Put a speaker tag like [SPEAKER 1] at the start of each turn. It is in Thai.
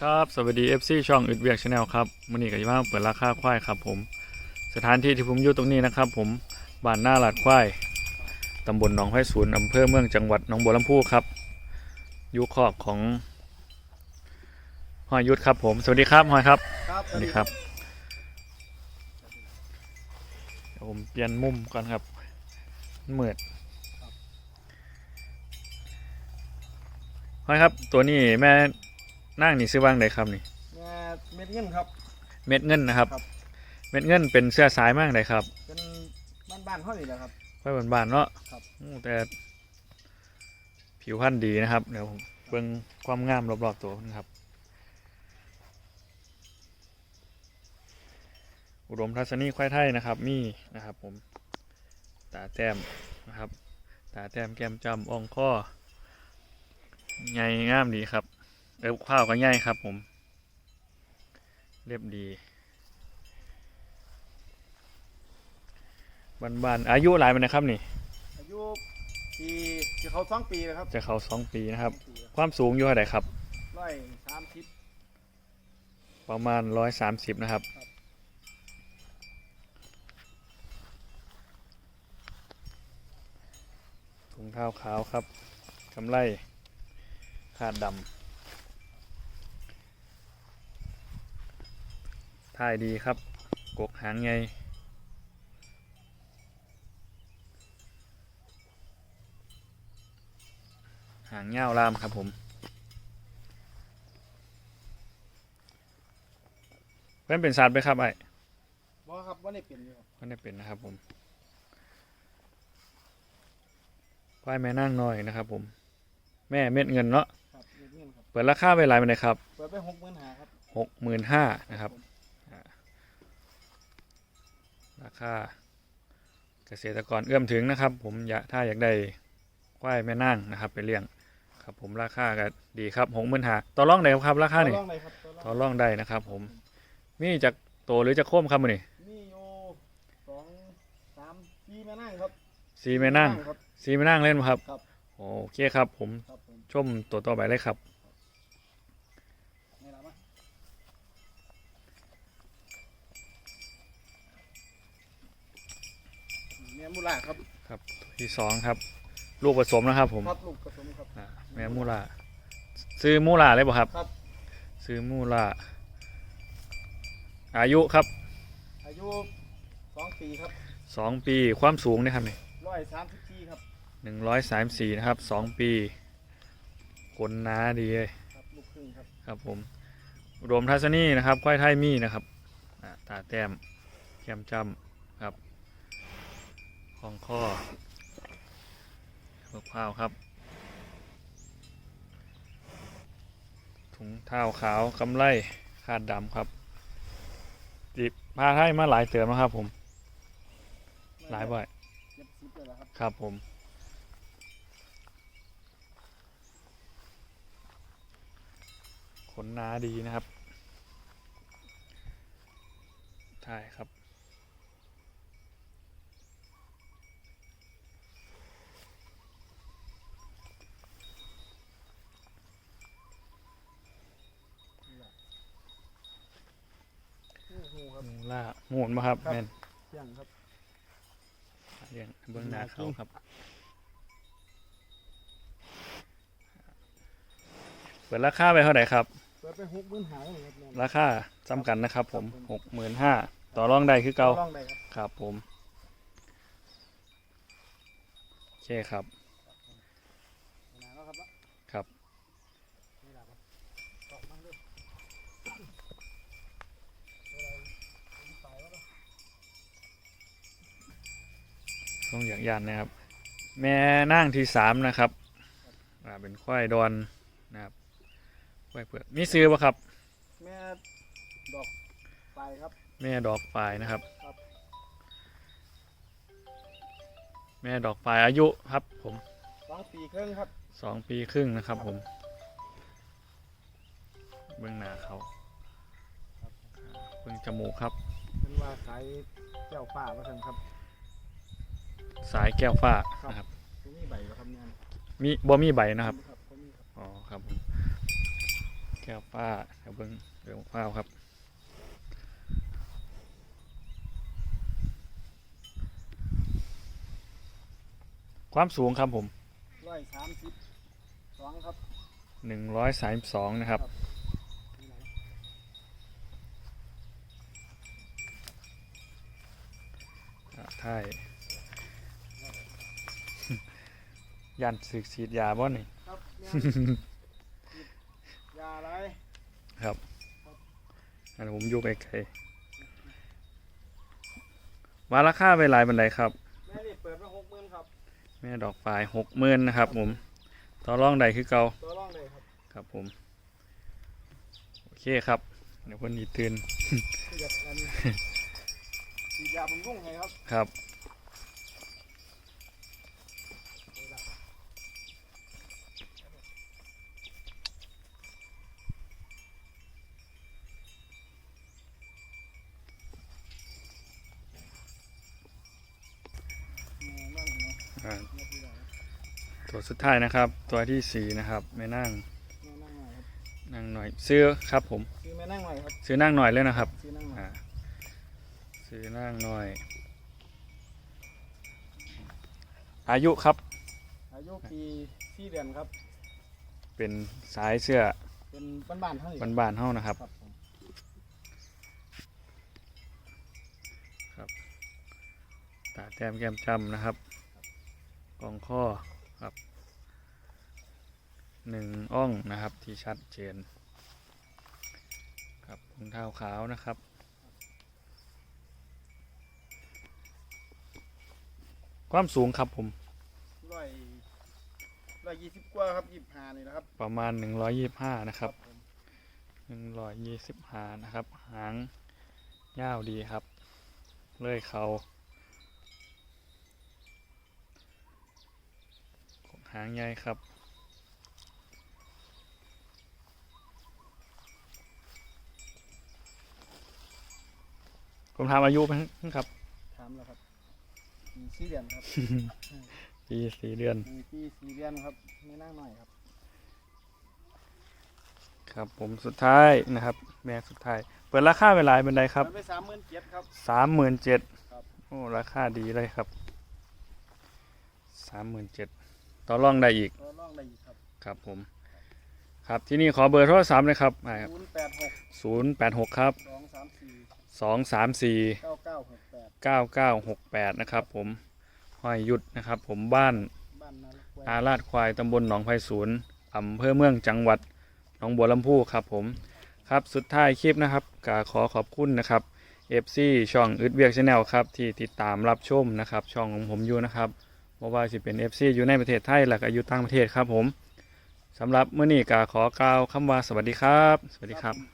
[SPEAKER 1] ครับสวัสดี FC ช่องอึดเวียกชาแนลครับมื่อนี้ก็จะมาเปิดราคาควายครับผม สถานที่ที่ผมอยู่ตรงนี้นะครับ ผมบ้านหน้าหลาดควายตำบลหนองไผ่ศูนย์อำเภอเมืองจังหวัดหนองบัวลำพูครับอยุคอกของหอยยุทธครับผม สวัสดีครับหอยครับ
[SPEAKER 2] ครับ
[SPEAKER 1] สวัสดีครับเดี๋ยวผมเปลี่ยนมุมก่อนครับมันมืด หอยครับ ตัวนี้แม่นั่งนี่ซื้อว่างใดครับนี่
[SPEAKER 2] แม่เม็ดเงินครับ
[SPEAKER 1] เม็ดเงินนะครับ
[SPEAKER 2] ครับ
[SPEAKER 1] เม็ดเงินเป็นเสื้อสายมากเลยครับ
[SPEAKER 2] เป็นบ้านบ้านๆเขานี่แหละครับ
[SPEAKER 1] ไว้บานๆเนาะ
[SPEAKER 2] ครับ
[SPEAKER 1] อู้แต่ ผิวพรรณดีนะครับเดี๋ยวผมเบิ่งความงามรอบๆตัวนะครับ อุดมทัศนีควายไทยนะครับ มีนะครับ ผม ตาแต้มนะครับ ตาแต้มแก้มจำอ่องข้อ ใหญ่งามดีครับเออข้าวก็ใหญ่ครับผม เรียบดีบานๆอายุหลายมันนะครับนี่
[SPEAKER 2] อายุปีที่เขาสองปีเลยครับ
[SPEAKER 1] จะเขาสองปีนะครับ
[SPEAKER 2] สองปีครับ
[SPEAKER 1] ความสูงอยู่เท่าไหร่ครับ
[SPEAKER 2] ร้อยสามสิบ
[SPEAKER 1] ประมาณร้อยสามสิบนะครับ
[SPEAKER 2] ครับ
[SPEAKER 1] ถุงเท้าขาวครับกำไล ขาดดำท่ายดีครับ กกหางไงหางเง่าวลามครับผมเพื่อนเป็นสัตว์ไหมครับไอ้
[SPEAKER 2] บอครับว่าได้เปลี่ยนอยู่ครับ
[SPEAKER 1] ก็ได้เป็นนะครับผมควายแม่นั่งน้อยนะครับผม แม่เม็ดเงินเนาะ
[SPEAKER 2] ครับเม็ดเงิ นครับ
[SPEAKER 1] เปิดราคาไปหลายไปเลยครับ
[SPEAKER 2] เปิดไปหกหมื่นหาครับ
[SPEAKER 1] หกหมื่นห้านะครับอ่าราคาเกษตรกรเอื้อมถึงนะครับ ผมอยากถ้าอยากได้ควายแม่นั่งนะครับไปเลี้ยงครับผมราคาก็ดีครับหกหมื่นห้าต่อรองได้ครับราคา
[SPEAKER 2] ต่อ
[SPEAKER 1] นี่
[SPEAKER 2] รองเลยครับต่อร
[SPEAKER 1] ต่อ
[SPEAKER 2] อง
[SPEAKER 1] รองได้นะครับ ผมมีจากโตหรือจะโค้มครับมือนี่
[SPEAKER 2] มีอยู่สองสามปีแม่นั่งครับ
[SPEAKER 1] สีแม่นั่ง
[SPEAKER 2] ครับ
[SPEAKER 1] สีแม่นั่งเล่นไหมครับ
[SPEAKER 2] ครับ
[SPEAKER 1] โอเคครับผม
[SPEAKER 2] ครับผม
[SPEAKER 1] ชมตัวต่อไปเลยครับ
[SPEAKER 2] นี่ละมั้ยแม่มูลาครับ
[SPEAKER 1] ครับตัวที่สองครับ ลูกผสมนะครับ ผม
[SPEAKER 2] ครับลูกผสมครับ
[SPEAKER 1] อ่าแม่มูลาซื้อมูลาเลยบ่ครับ
[SPEAKER 2] ครับ
[SPEAKER 1] ซื้อมูลาอายุครับ
[SPEAKER 2] อายุสองปีครับ
[SPEAKER 1] สองปีความสูงนะครับนี่
[SPEAKER 2] ร้อยสามสิบสี่ครับ
[SPEAKER 1] หนึ่งร้อยสามสี่นะครับสองปีขนหนาดีเลย
[SPEAKER 2] ครับลูกครึ่งครับ
[SPEAKER 1] ครับผมรวมทัศนีนะครับควายไทยมีนะครับอ่าตาแต้มแก้มจ้ำครับ ของข้อมะพร้าวครับ ถุงเท้าขาวกำไลคาดดำครับติพาไทยมาหลายเติมนะครับผม หลายบ่อย
[SPEAKER 2] ครับ
[SPEAKER 1] ผมขนนาดีนะครับ ใช่ครับ
[SPEAKER 2] โอ้โหครับ
[SPEAKER 1] มูล่า หมูนมาครับ
[SPEAKER 2] ครับ
[SPEAKER 1] แม่น
[SPEAKER 2] เที่ยงครับ
[SPEAKER 1] เรียงเบื้องหน้าเขาครับ เปิดราคาไปเท่าไหร่ครับ
[SPEAKER 2] เปิดไปหกหมื่นหาเลยครับแม่
[SPEAKER 1] ราคาจำกันนะครับผม
[SPEAKER 2] ครับผม
[SPEAKER 1] หกหมื่นห้าต่อรองได้คือเก่า
[SPEAKER 2] ลองได้ครับ
[SPEAKER 1] ครับผม โอเคครับ
[SPEAKER 2] นานแล้วครับเนาะ
[SPEAKER 1] ครับ
[SPEAKER 2] นี่แหละครับตอกมันด้วยเวลาผมไปแล้วก็
[SPEAKER 1] ต้องอย่างยันนะครับ แม่นั่งที่สามนะครับอ่าเป็นควายดอนนะครับควายเผือกมีซื้อปะครับ
[SPEAKER 2] แม่ดอกไปครับ
[SPEAKER 1] แม่ดอกปลายนะครับ
[SPEAKER 2] ครับ
[SPEAKER 1] แม่ดอกปลายอายุครับผม
[SPEAKER 2] สองปีครึ่งครับ
[SPEAKER 1] สองปีครึ่งนะครับผม เบื้องหน้าเขาอ่าเบื้องจมูกครับ
[SPEAKER 2] เป็นว่าขายเจ้าป่าว่าซั่นครับ
[SPEAKER 1] สายแก้วฟ้า
[SPEAKER 2] ครับ
[SPEAKER 1] นะครับ
[SPEAKER 2] ตรงนี้ใบก็ทำงาน
[SPEAKER 1] มีบ่มีใบนะครับ
[SPEAKER 2] ครับผมมีครับ
[SPEAKER 1] อ๋อครับผมแก้วป้าเดี๋ยวเบิ้งเดี๋ยวข้าวครับ ความสูงครับผม
[SPEAKER 2] ร้อยสามสิบสองครับ
[SPEAKER 1] หนึ่งร้อยสามสองนะครับ
[SPEAKER 2] นี่นะ
[SPEAKER 1] อ่าไทย ยันสึกฉีดยาบ่นี่
[SPEAKER 2] ครับเนี่ยยาอะไร
[SPEAKER 1] ครับอันนผมอยู่ไกลๆว่าราคาไปหลายบันไดครับ
[SPEAKER 2] แม่นี่เปิดไปหกหมื่นครับ
[SPEAKER 1] แม่ดอกฝายหกหมื่นนะครับ ผมต่อรองใดคือเก่า
[SPEAKER 2] ตัวร่องเลยครับ
[SPEAKER 1] ครับผม โอเคครับ เดี๋ยวคนนี้ตื่น
[SPEAKER 2] ที่จะอันฉีดยาบำรุงไงครับ
[SPEAKER 1] ครับ
[SPEAKER 2] นี่นั่น เนาะ
[SPEAKER 1] อ่า
[SPEAKER 2] เนี่ยที่ไหนนะ
[SPEAKER 1] ตัวสุดท้ายนะครับ ตัวที่สี่นะครับแม่นั่ง
[SPEAKER 2] เนี่ยนั่งหน่อยครับ
[SPEAKER 1] นั่งหน่อยซื้อครับผม
[SPEAKER 2] ซื้อแม่นั่งหน่อยครับ
[SPEAKER 1] ซื้อนั่งหน่อยเลยนะครับ
[SPEAKER 2] ซื้อนั่งหน่อย
[SPEAKER 1] อ่าซื้อนั่งหน่อย อายุครับ
[SPEAKER 2] อายุปีสี่เดือนครับ
[SPEAKER 1] เป็นสายเสื้อ
[SPEAKER 2] เป็นบ้านๆเท่านี้
[SPEAKER 1] บ้านๆเฮานะครับ
[SPEAKER 2] ครับผม
[SPEAKER 1] ตาแต้มแก้มจำนะครับ กองข้อครับหนึ่งอ่องนะครับที่ชัดเจนครับรองเท้าขาวนะครับความสูงครับผม
[SPEAKER 2] ร้อยร้อยยี่สิบกว่าครับยี่สิบห้านี่นะครับ
[SPEAKER 1] ประมาณ125นะครับ
[SPEAKER 2] ผม
[SPEAKER 1] 125นะครับ หางยาวดีครับ เลื่อยเขา หางใหญ่ครับ ผมถามอายุไหมครับ
[SPEAKER 2] ถามแล้วครับปีสี่เดือนครับ
[SPEAKER 1] ปีสี่เดือน
[SPEAKER 2] หนึ่งปีสี่เดือนครับไม่นั่งหน่อยครับ
[SPEAKER 1] ครับ ผมสุดท้ายนะครับ แม่สุดท้าย เปิดราคาเวลาเป็นไดครับ
[SPEAKER 2] มันไปสามหมื่นเจ็ดครับ
[SPEAKER 1] สามหมื่นเจ็ด
[SPEAKER 2] ครับ
[SPEAKER 1] โอ้ ราคาดีเลยครับสามหมื่นเจ็ด ต่อรองได้อีก
[SPEAKER 2] ก็ล่องได้อีกครับ
[SPEAKER 1] ครับผม ครับที่นี่ขอเบอร์โทรศัพท์เลยครับ
[SPEAKER 2] ศูนย์แปดหก
[SPEAKER 1] ศูนย์แปดหกครับ
[SPEAKER 2] สองสามสี่
[SPEAKER 1] สองสามสี่
[SPEAKER 2] เก้าเก้าหกแปด
[SPEAKER 1] เก้าเก้าหกแปดนะครับผมห้อยหยุดนะครับ ผมบ้าน
[SPEAKER 2] บ้านนาลูกแว
[SPEAKER 1] อาลาดควายตำบลหนองไผ่ศูนย์อำเภอเมืองจังหวัดหนองบัวลำพูครับผมครับสุดท้ายคลิปนะครับกาขอขอบคุณนะครับ FC ช่องอึดเวียกชาแนลครับที่ติดตามรับชมนะครับ ช่องของผมอยู่นะครับ เพราะว่าสิเป็น FC อยู่ในประเทศไทยหลักอายุต่างประเทศครับผมสำหรับเมื่อนี้กาขอกล่าวคำว่าสวัสดีครับ สวัสดีครับ